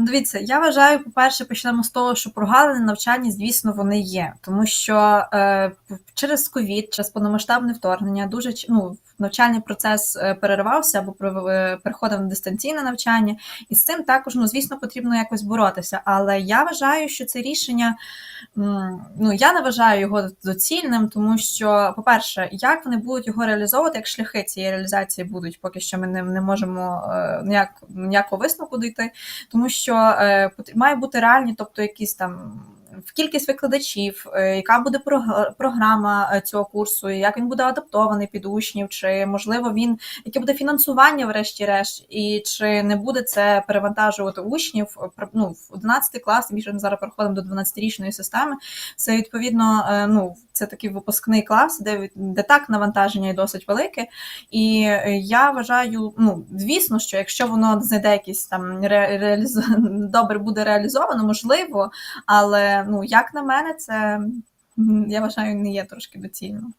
Дивіться, я вважаю, по-перше, почнемо з того, що прогалини навчання, звісно, вони є, тому що е, через ковід, через повномасштабне вторгнення, дуже ну, навчальний процес е, переривався або е, переходив на дистанційне навчання, і з цим також, ну, звісно, потрібно якось боротися. Але я вважаю, що це рішення, ну я не вважаю його доцільним, тому що, по-перше, як вони будуть його реалізовувати, як шляхи цієї реалізації будуть, поки що ми не, не можемо е, ніяк, ніякого висновку дійти. Тому що е, пот- має бути реальні, тобто якісь там. В кількість викладачів, е, яка буде прог- програма е, цього курсу, як він буде адаптований під учнів, чи можливо він яке буде фінансування, врешті-решт, і чи не буде це перевантажувати учнів е, ну, в 11 клас, більше ми зараз переходимо до 12-річної системи. Це відповідно, ну це такий випускний клас, де, де так навантаження і досить велике. І я вважаю, ну звісно, що якщо воно знайде якісь там ре, реаліз... добре буде реалізовано, можливо, але ну як на мене, це я вважаю не є трошки доцільно.